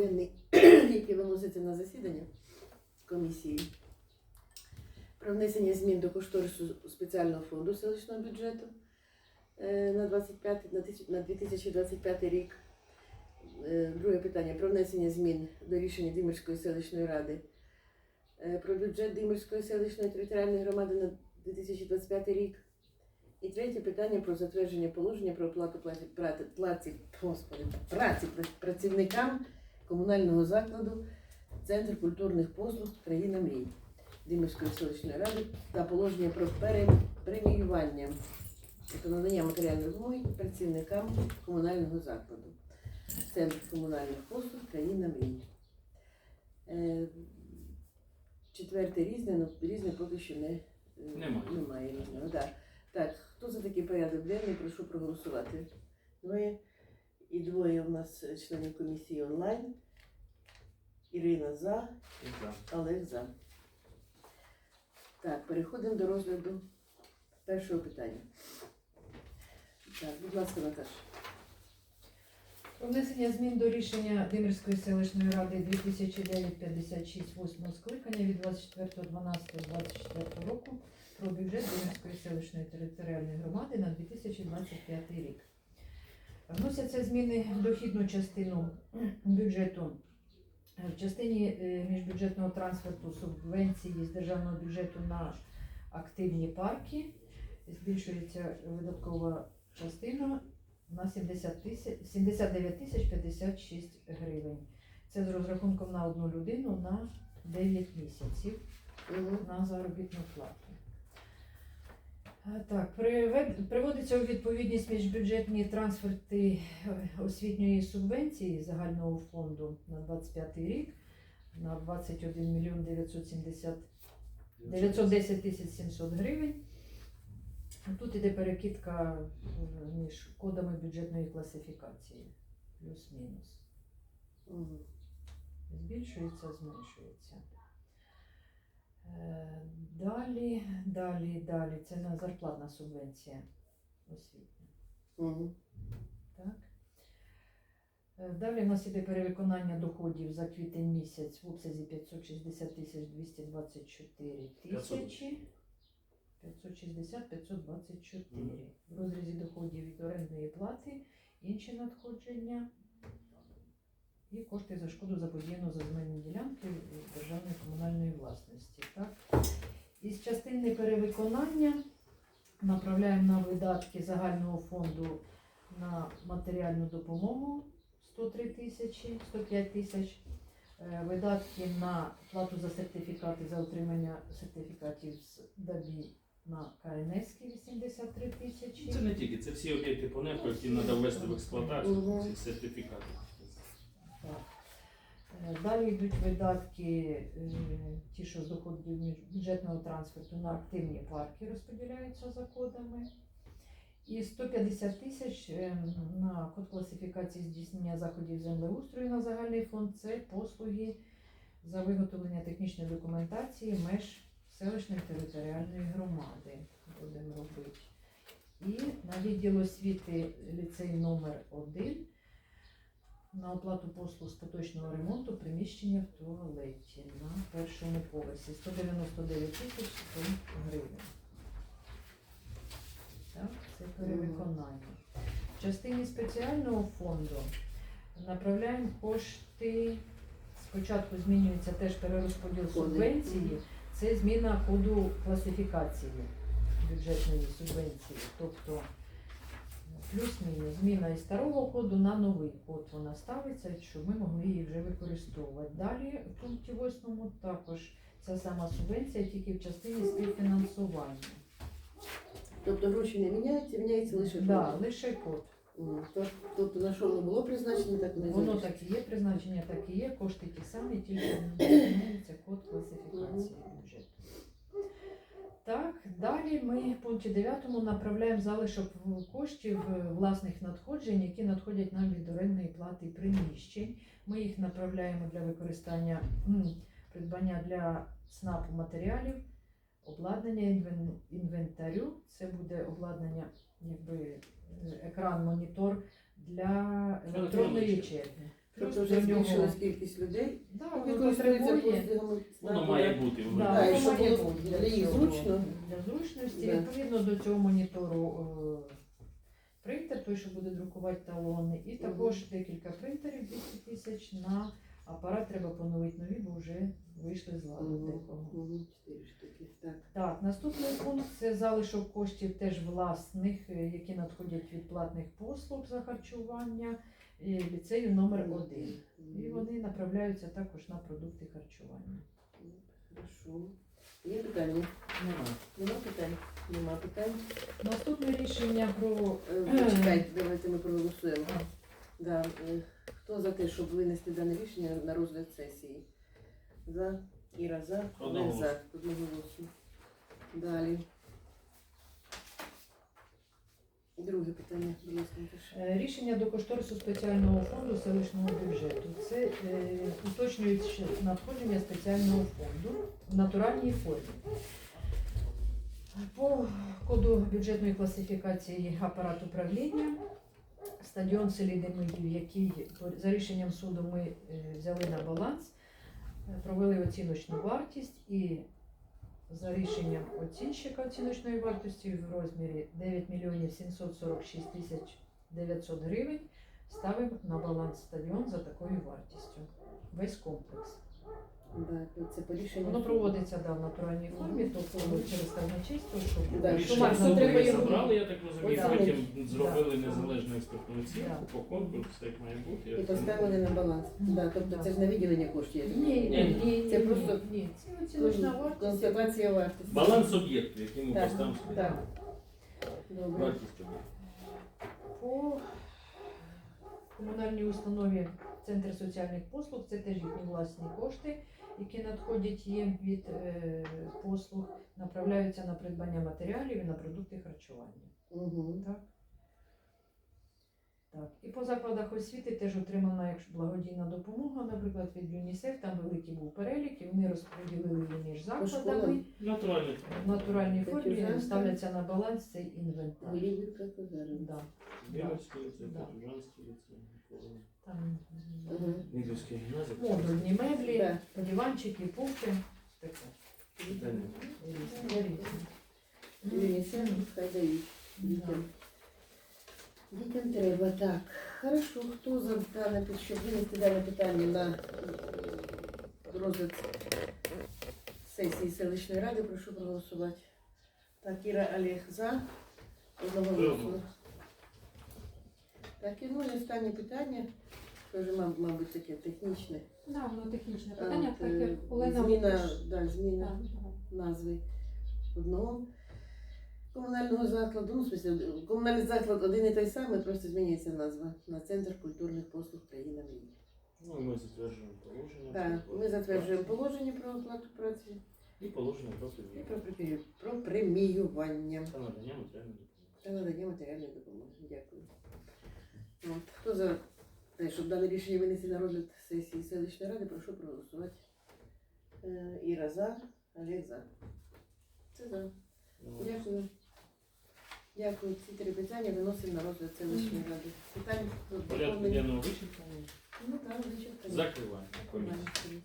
денний, який виноситься на засідання комісії. Про внесення змін до кошторису спеціального фонду селищного бюджету е, на 25, на 2025 рік. Е, Друге питання про внесення змін до рішення Димирської селищної ради е, про бюджет Димирської селищної територіальної громади на 2025 рік. І третє питання про затвердження положення про оплату праці, господи, праці працівникам комунального закладу Центр культурних послуг Країна мрій Димирської селищної ради та положення про пере- преміювання та надання матеріальної допомоги працівникам комунального закладу. Центр комунальних послуг Країна мрій. Е, Четверте різне, ну різне поки що не, е, Немає. немає різного. Да. Так, хто за такий порядок денний, прошу проголосувати. Двоє. І двоє у нас е, членів комісії онлайн. Ірина за, І за. Олег за. Так, переходимо до розгляду першого питання. Так, будь ласка, Наташа. Про внесення змін до рішення Димирської селищної ради 2009-56 8 скликання від 24.12.24 року про бюджет Димирської селищної територіальної громади на 2025 рік. Вносяться зміни в дохідну частину бюджету. В частині е, міжбюджетного трансферту субвенції з державного бюджету на активні парки збільшується видаткова частина на 70 тисяч 79 тисяч 56 гривень. Це з розрахунком на одну людину на 9 місяців на заробітну плату. Так, приводиться у відповідність міжбюджетні трансферти е, освітньої субвенції загального фонду на 25 рік на 21 мільйон 970 910 тисяч 700 гривень. Тут іде перекидка е, між кодами бюджетної класифікації. Плюс-мінус. Збільшується, зменшується. Е, Далі, далі, далі. Це на зарплатна субвенція освітня. Угу. Так. Е, Далі в нас іде перевиконання доходів за квітень місяць в обсязі 560 тисяч 224 тисячі. 560-524. В розрізі доходів від орендної плати, інші надходження і кошти за шкоду заподіяну за земельні ділянки державної комунальної власності. Так? Із частини перевиконання направляємо на видатки загального фонду на матеріальну допомогу 103 тисячі, 105 тисяч. Е, Видатки на плату за сертифікати за отримання сертифікатів з ДАБІ на КНС 83 тисячі. Це не тільки, це всі об'єкти по НЕПу, які треба ввести в експлуатацію, ці сертифікати. Е, Далі йдуть видатки, е, ті, що з доходів бюджетного трансферту на активні парки розподіляються за кодами. І 150 тисяч е, на код класифікації здійснення заходів землеустрою на загальний фонд це послуги за виготовлення технічної документації меж селищної територіальної громади. Будемо робити. І на відділ освіти ліцей номер 1 на оплату послуг з поточного ремонту приміщення в туалеті на першому поверсі 199 тисяч 100 гривень. Так, це перевиконання. В частині спеціального фонду направляємо кошти. Спочатку змінюється теж перерозподіл субвенції. Це зміна коду класифікації бюджетної субвенції. Тобто плюс-мінус зміна із старого коду на новий код вона ставиться, щоб ми могли її вже використовувати. Далі в пункті 8 також ця сама субвенція, тільки в частині співфінансування. Тобто гроші не міняються, міняється лише Да, код. лише код. То- Тобто на що воно було призначено, так не Воно так і є, призначення так і є, кошти ті самі, тільки змінюється код класифікації бюджету. Так, далі ми в пункті 9 направляємо залишок коштів е, власних надходжень, які надходять нам від орендної плати приміщень. Ми їх направляємо для використання придбання для СНАПу матеріалів, обладнання інвентарю. Це буде обладнання, якби е, екран, монітор для електронної Електронної черги. Тобто вже нього- збільшилась кількість людей, Да, які він потребує. Воно має бути. воно Да, має і воно щоб має було бути для їх цього. зручно. Для зручності, Да. відповідно до цього монітору е, принтер, той, що буде друкувати талони, і також декілька принтерів 200 тисяч на апарат треба поновити нові, бо вже вийшли з ладу декого. Мгм, Чотири штуки. Так. Так, наступний пункт це залишок коштів теж власних, е, які надходять від платних послуг за харчування ліцею номер 1 І вони направляються також на продукти харчування. Хорошо. Є питання? Нема. Нема питань? Нема питань. Наступне рішення про Е, Почекайте, давайте ми проголосуємо. Да. е, Хто за те, щоб винести дане рішення на розгляд сесії? За. Іра за. Олег Одноголосно. за. Одноголосно. Далі. Друге питання, будь ласка. Е, Рішення до кошторису спеціального фонду селищного бюджету. Це е, уточнюючи надходження спеціального фонду в натуральній формі. По коду бюджетної класифікації апарат управління стадіон селі Демидів, який за рішенням суду ми е, взяли на баланс, е, провели оціночну вартість і за рішенням оцінщика оціночної вартості в розмірі 9 мільйонів 746 тисяч 900 гривень ставимо на баланс стадіон за такою вартістю. Весь комплекс. Да, то це по рішенню. Воно проводиться да, в натуральній формі, тобто через казначейство, щоб Да, що Рішення Максимум треба його. забрали, я так розумію, потім зробили Да. незалежну експертну оцінку по конкурсу, як має бути. І поставили на баланс. Да, тобто це ж на виділення коштів. я так Ні, ні, ні, Це ні, просто- ні, це оціночна вартість. Констатація вартості. Баланс об'єкту, який ми Так, поставимо собі. так. Добре. Вартість об'єкту. По комунальній установі Центр соціальних послуг це теж їхні власні кошти, які надходять їм від е, послуг, направляються на придбання матеріалів і на продукти харчування. Угу. Так. Так. І по закладах освіти теж отримана якщо благодійна допомога, наприклад, від ЮНІСЕФ, там великий був перелік, і вони розподілили її між закладами. школам? Натуральний. В натуральній формі ставляться на баланс цей інвентар. Да. Білорський ліцей, Да. Петровжанський ліцей, Там Угу. Гімназія. модульні меблі, Да. диванчики, пуфи. Таке. Питання. Різні. ЮНІСЕФ хай дають дітям. Дітям треба. Так. Хорошо, хто за дане щоб винести дане питання на е, розгляд сесії селищної ради, прошу проголосувати. Так, Іра Олег за. Одноголосно. Так, і ну і останнє питання. Маб- мабуть, таке технічне. Да, воно технічне питання, так е, як Олена зміна, да, зміна Так, назви одного комунального закладу. Ну, в смысле, комунальний заклад один і той самий, просто змінюється назва на Центр культурних послуг країна мрії. Ну, ми затверджуємо положення. Так, про ми затверджуємо положення про оплату праці І положення про і про, премію- про преміювання Та надання матеріальної допомоги. та надання матеріальної допомоги. Дякую. От, хто за те, щоб дане рішення винести на розгляд сесії селищної ради, прошу проголосувати. Е, Іра за, Олег за. Це за. Дякую. Дякую. Ці три питання виносимо на розгляд селищної ради. Питання Порядку доповнення. денного вичерпання. Ну так, вичерпання. Закриваємо. Комісію.